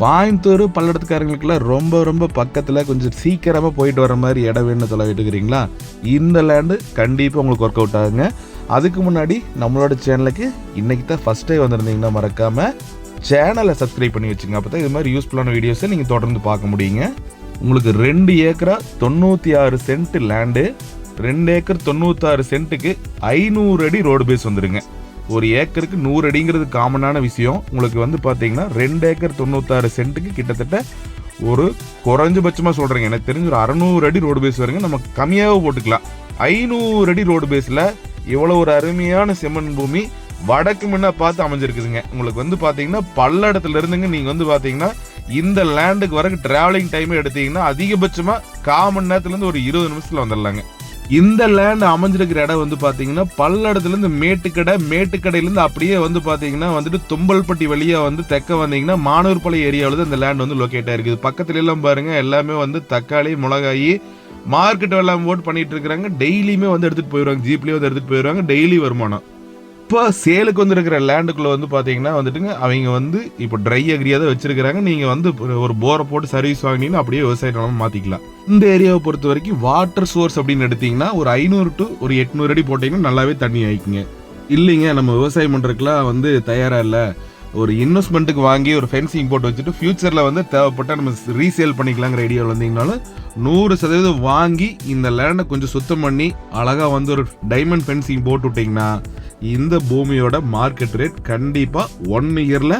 கோயம்புத்தூர் பல்லடத்துக்காரங்களுக்குலாம் ரொம்ப ரொம்ப பக்கத்தில் கொஞ்சம் சீக்கிரமாக போயிட்டு வர மாதிரி இடம் வேணும்னு தொலைவிட்டு இருக்கிறீங்களா இந்த லேண்டு கண்டிப்பாக உங்களுக்கு ஒர்க் அவுட் ஆகுங்க. அதுக்கு முன்னாடி நம்மளோட சேனலுக்கு இன்றைக்கி தான் ஃபஸ்ட் டே வந்திருந்தீங்கன்னா மறக்காமல் சேனலை சப்ஸ்கிரைப் பண்ணி வச்சுங்க அப்போ தான் இது மாதிரி யூஸ்ஃபுல்லான வீடியோஸை நீங்கள் தொடர்ந்து பார்க்க முடியுங்க. உங்களுக்கு ரெண்டு ஏக்கரா தொண்ணூற்றி ஆறு சென்ட் லேண்டு ரெண்டு ஏக்கர் தொண்ணூத்தாறு சென்ட்டுக்கு ஐநூறு அடி ரோடு பேஸ் வந்துருங்க. ஒரு ஏக்கருக்கு நூறு அடிங்கிறது காமனான விஷயம். உங்களுக்கு வந்து பார்த்தீங்கன்னா ரெண்டு ஏக்கர் தொண்ணூத்தாறு சென்ட்டுக்கு கிட்டத்தட்ட ஒரு குறைஞ்சபட்சமாக சொல்கிறேங்க எனக்கு தெரிஞ்ச ஒரு அறநூறு அடி ரோடு பேஸ் வருங்க நம்ம கம்மியாக போட்டுக்கலாம். ஐநூறு அடி ரோடு பேஸில் இவ்வளோ ஒரு அருமையான செம்மண் பூமி வடக்கு முன்ன பார்த்து அமைஞ்சிருக்குதுங்க. உங்களுக்கு வந்து பார்த்தீங்கன்னா பல்லடத்துல இருந்துங்க. நீங்கள் வந்து பார்த்தீங்கன்னா இந்த லேண்டுக்கு வரைக்கும் டிராவலிங் டைம் எடுத்தீங்கன்னா அதிகபட்சமாக கால் மணி நேரத்துலேருந்து ஒரு இருபது நிமிஷத்தில் வந்துடலாங்க. இந்த லேண்ட் அமைஞ்சிருக்கிற இடம் வந்து பார்த்தீங்கன்னா பல்லடத்துலேருந்து மேட்டுக்கடை மேட்டுக்கடையிலேருந்து அப்படியே வந்து பார்த்தீங்கன்னா வந்துட்டு தும்பல்பட்டி வழியாக வந்து தெக்க வந்தீங்கன்னா மானூர்பாளையம் ஏரியாவில் தான் இந்த லேண்ட் வந்து லொக்கேட் ஆயிருக்குது பக்கத்துல எல்லாம் பாருங்கள் எல்லாமே வந்து தக்காளி மிளகாயி மார்க்கெட் எல்லாம் போட்டு பண்ணிட்டு இருக்கிறாங்க. டெய்லியுமே வந்து எடுத்துட்டு போயிடுவாங்க. ஜீப்லேயே வந்து எடுத்துட்டு போயிடுவாங்க. டெய்லி வருமானம். இப்போ சேலுக்கு வந்துருக்கிற லேண்டுக்குள்ளே வந்து பார்த்தீங்கன்னா வந்துட்டுங்க அவங்க வந்து இப்போ ட்ரை அக்ரியாக தான் வச்சிருக்காங்க நீங்கள் வந்து ஒரு போரை போட்டு சர்வீஸ் வாங்கினீங்கன்னா அப்படியே விவசாய நிலமா மாற்றிக்கலாம் இந்த ஏரியாவை பொறுத்த வரைக்கும் வாட்டர் சோர்ஸ் அப்படின்னு எடுத்தீங்கன்னா ஒரு ஐநூறு டு ஒரு எட்நூறு அடி போட்டிங்கன்னா நல்லாவே தண்ணி ஆயிக்குங்க. இல்லைங்க நம்ம விவசாயம் பண்ணுறதுக்குலாம் வந்து தயாராக இல்லை. ஒரு இன்வெஸ்ட்மெண்ட்டுக்கு வாங்கி ஒரு ஃபென்சிங் போட்டு வச்சுட்டு ஃபியூச்சரில் வந்து தேவைப்பட்டா நம்ம ரீசேல் பண்ணிக்கலாங்கிற ஐடியாவில் வந்தீங்கனாலும் நூறு சதவீதம் வாங்கி இந்த லேண்டை கொஞ்சம் சுத்தம் பண்ணி அழகாக வந்து ஒரு டைமண்ட் ஃபென்சிங் போட்டு விட்டிங்கன்னா இந்த பூமியோட மார்க்கெட் ரேட் கண்டிப்பாக ஒன் இயரில்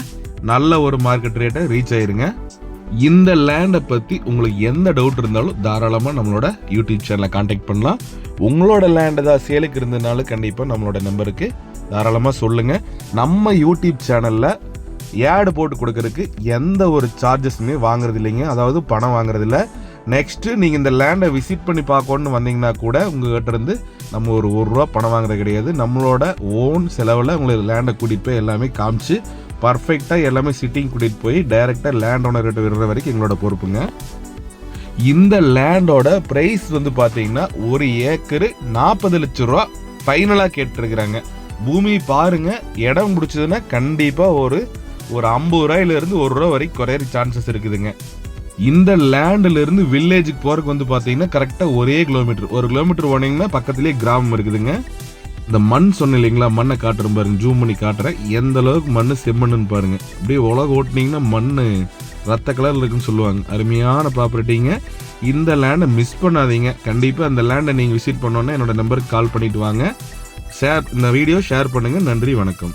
நல்ல ஒரு மார்க்கெட் ரேட்டை ரீச் ஆயிருங்க. இந்த லேண்டை பற்றி உங்களுக்கு எந்த டவுட் இருந்தாலும் தாராளமாக நம்மளோட யூடியூப் சேனலை காண்டாக்ட் பண்ணலாம். உங்களோட லேண்ட் ஏதாவது சேலுக்கு இருந்ததுனாலும் கண்டிப்பாக நம்மளோட நம்பருக்கு தாராளமாக சொல்லுங்கள் நம்ம யூடியூப் சேனலில் ஏடு போட்டு கொடுக்கறதுக்கு எந்த ஒரு சார்ஜஸுமே வாங்குறது இல்லைங்க. அதாவது பணம் வாங்குறதில்ல நெக்ஸ்ட்டு நீங்கள் இந்த லேண்டை விசிட் பண்ணி பார்க்கணுன்னு வந்தீங்கன்னா கூட உங்கள்கிட்ட இருந்து நம்ம ஒரு ஒரு ரூபா பணம் வாங்குறது கிடையாது. நம்மளோட ஓன் செலவில் உங்களுக்கு லேண்டை கூட்டிகிட்டு போய் எல்லாமே காமிச்சு பர்ஃபெக்டாக எல்லாமே சிட்டிங் கூட்டிகிட்டு போய் டைரெக்டாக லேண்ட் ஓனர்கிட்ட விடுற வரைக்கும் எங்களோட பொறுப்புங்க. இந்த லேண்டோட ப்ரைஸ் வந்து பார்த்தீங்கன்னா ஒரு ஏக்கரு நாற்பது லட்ச ரூபா ஃபைனலாக கேட்டிருக்கிறாங்க. பூமி பாருங்க இடம் பிடிச்சதுன்னா கண்டிப்பாக ஒரு ஒரு ஐம்பது ரூபாயிலேருந்து ஒரு ரூபா வரைக்கும் குறையிற சான்சஸ் இருக்குதுங்க. இந்த லேண்ட்ல இருந்து வில்லேஜுக்கு போறதுக்கு வந்து பார்த்தீங்கன்னா கரெக்டாக ஒரே கிலோமீட்டர் ஒரு கிலோமீட்டர் போனீங்கன்னா பக்கத்துலயே கிராமம் இருக்குதுங்க. இந்த மண் சொன்ன இல்லைங்களா மண்ணை காட்டுறேன் பாருங்க ஜூம் பண்ணி காட்டுறேன். எந்த அளவுக்கு மண் செம்மண்ணுன்னு பாருங்க. அப்படியே உலக ஓட்டுனீங்கன்னா மண் ரத்த கலரில் இருக்குன்னு சொல்லுவாங்க. அருமையான ப்ராப்பர்ட்டிங்க இந்த லேண்டை மிஸ் பண்ணாதீங்க. கண்டிப்பாக அந்த லேண்டை நீங்கள் விசிட் பண்ணோன்னா என்னோட நம்பருக்கு கால் பண்ணிட்டு வாங்க. ஷேர் இந்த வீடியோ ஷேர் பண்ணுங்கள் நன்றி வணக்கம்.